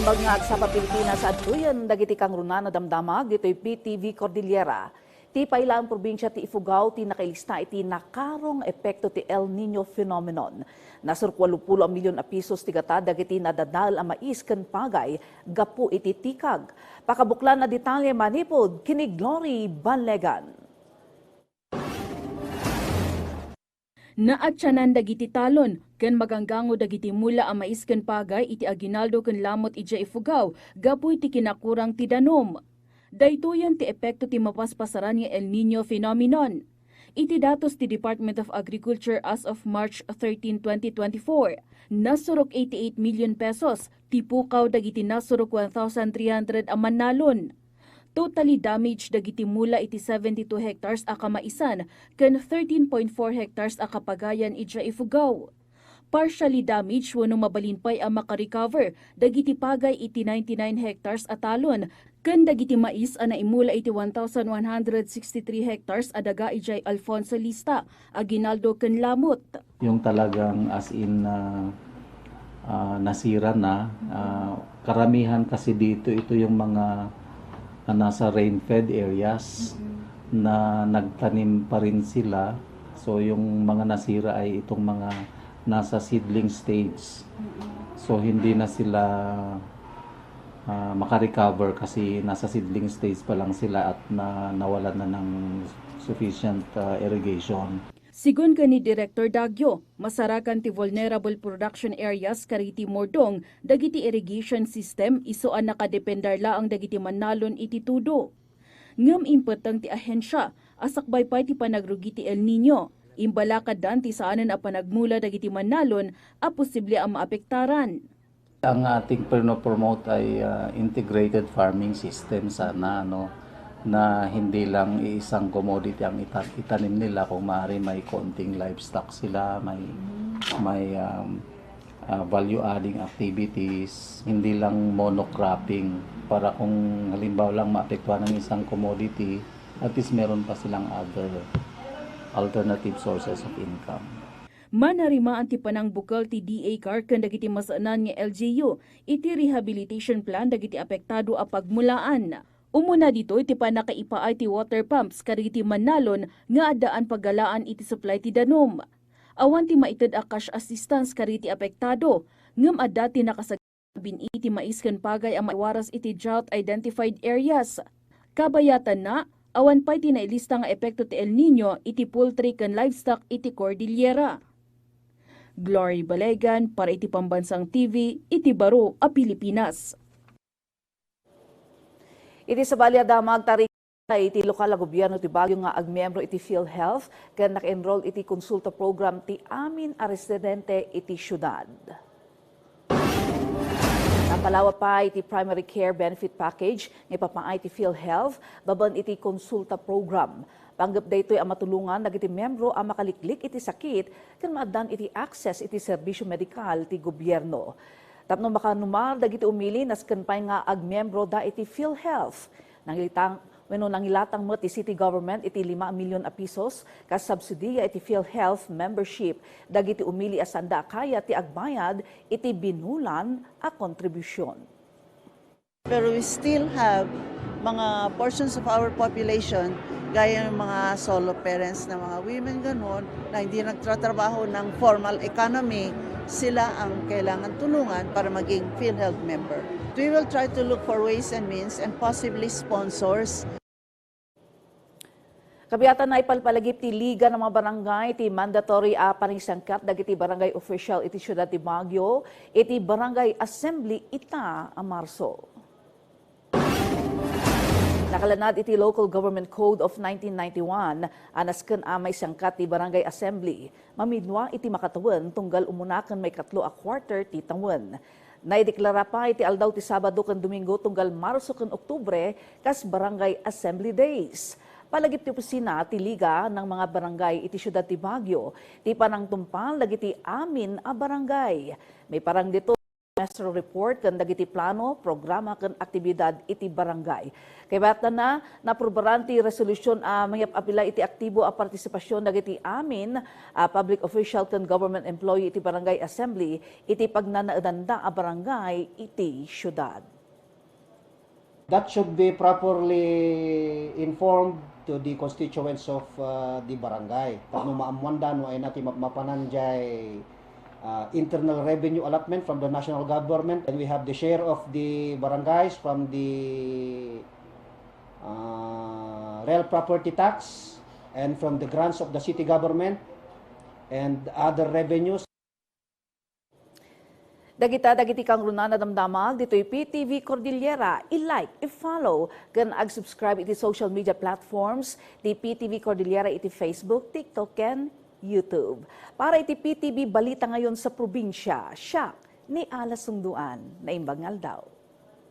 bangag sa Pilipinas at tuyan dagiti kang runa na damdamag dito'y PTV Cordillera. Ti pailang probinsya ti Ifugao ti nakailista iti nakarong epekto ti El Nino phenomenon. Nasur 80 milyon a ti gata dagiti nadadal a mais ken pagay gapu iti tikag. Pakabuklan na detalye manipod kini Glory Banlegan. Naatsanan dagiti talon, ken maganggango dagiti mula a mais ken pagay iti aginaldo ken lamot ija ifugaw, gapoy ti kinakurang ti danom. Daytoyan ti epekto ti mapaspasaran nga El Nino phenomenon. Iti datos ti Department of Agriculture as of March 13, 2024, nasurok 88 million pesos, ti pukaw dagiti nasurok 1,300 a manalon. Totally damaged dagiti mula iti 72 hectares a kamaisan ken 13.4 hectares a kapagayan ija ifugaw. Partially damaged wano mabalinpay ang makarecover. Dagiti pagay iti 99 hectares a talon. Ken dagiti mais a naimula iti 1,163 hectares a daga ijay Alfonso Lista. Aginaldo ken lamot. yung talagang as in na ah, nasira na Ah, karamihan kasi dito ito yung mga na nasa rain-fed areas na nagtanim pa rin sila. So yung mga nasira ay itong mga nasa seedling stage so hindi na sila ah, makarecover kasi nasa seedling stage pa lang sila at na nawalan na ng sufficient ah, irrigation Sigun ka ni Director Dagyo, masarakan ti vulnerable production areas kariti mordong dagiti irrigation system isuan nakadependar laang dagiti manalon iti tudo. Ngam impetang ti ahensya, asakbay pa ti panagrugi ti El Nino. Imbalakad dan ti saanan a panagmula dagiti manalon a posible ang maapektaran. Ang ating promote ay uh, integrated farming system sana no na hindi lang isang commodity ang ita- itanim nila kung maaari may konting livestock sila may may um, uh, value adding activities hindi lang monocropping para kung halimbawa lang maapektuhan ng isang commodity at least meron pa silang other alternative sources of income Manarimaan ti panang bukal ti DA car ken dagiti masanan nga LGU iti rehabilitation plan dagiti apektado a pagmulaan. Umuna dito iti panakaipaay ti water pumps kadagiti manalon nga adaan paggalaan iti supply ti danom. Awan ti maited a cash assistance kadagiti apektado ngem adda ti nakasagabin iti mais ken pagay ang maiwaras iti drought identified areas. Kabayatan na awan pa'y tinailista nga epekto ti El Nino iti poultry ken livestock iti Cordillera. Glory Balegan para iti Pambansang TV, iti Baro, a Pilipinas. Iti sa Balyadamag tari iti lokal na gobyerno ti Baguio nga agmiyembro iti PhilHealth ken naka-enroll iti konsulta program ti amin a residente iti syudad. Napalawa pa iti primary care benefit package nga ipapaay iti PhilHealth baban iti konsulta program. Panggap daytoy ang matulungan dagiti membro ang makaliklik iti sakit ken maadan iti access iti serbisyo medikal ti gobyerno. Tapno makanumar dagiti umili nas kenpay nga agmiyembro da iti PhilHealth. Nangilitang Wenno nangilatang mo ti city government iti 5 milyon a pisos kas subsidiya iti PhilHealth membership dagiti umili asanda kaya ti agbayad iti binulan a kontribusyon. Pero we still have mga portions of our population, gaya ng mga solo parents na mga women ganon, na hindi nagtatrabaho ng formal economy, sila ang kailangan tulungan para maging PhilHealth member. We will try to look for ways and means and possibly sponsors Kabiyatan na ipalpalagip ti liga ng mga barangay ti mandatory a panisangkat dagiti barangay official iti syudad ti Baguio iti barangay assembly ita a Marso. Nakalanad iti Local Government Code of 1991 anas ken amay sangkat ti Barangay Assembly. Mamidwa iti makatawan tunggal umunakan may katlo a quarter ti tawen. Naideklara pa iti aldaw ti Sabado ken Domingo tunggal Marso ken Oktubre kas Barangay Assembly Days. Palagip ti opisina ti liga ng mga barangay iti syudad ti Baguio. Ti panang tumpal dagiti amin a barangay. May parang dito semester report kan dagiti plano, programa kan aktibidad iti barangay. Kay bata na naprobaranti resolusyon a mayap apila iti aktibo a partisipasyon dagiti amin a public official kan government employee iti barangay assembly iti pagnanaadanda a barangay iti syudad. That should be properly informed to the constituents of uh, the barangay. Kung maamwanda no ay natin mapananjay uh, internal revenue allotment from the national government and we have the share of the barangays from the uh, real property tax and from the grants of the city government and other revenues Dagita dagiti kang runana damdamag ditoy PTV Cordillera. I-like, i-follow. Kan ag-subscribe iti social media platforms. Di PTV Cordillera iti Facebook, TikTok ken YouTube. Para iti PTV balita ngayon sa probinsya, siya ni Ala Sungduan na imbangal daw.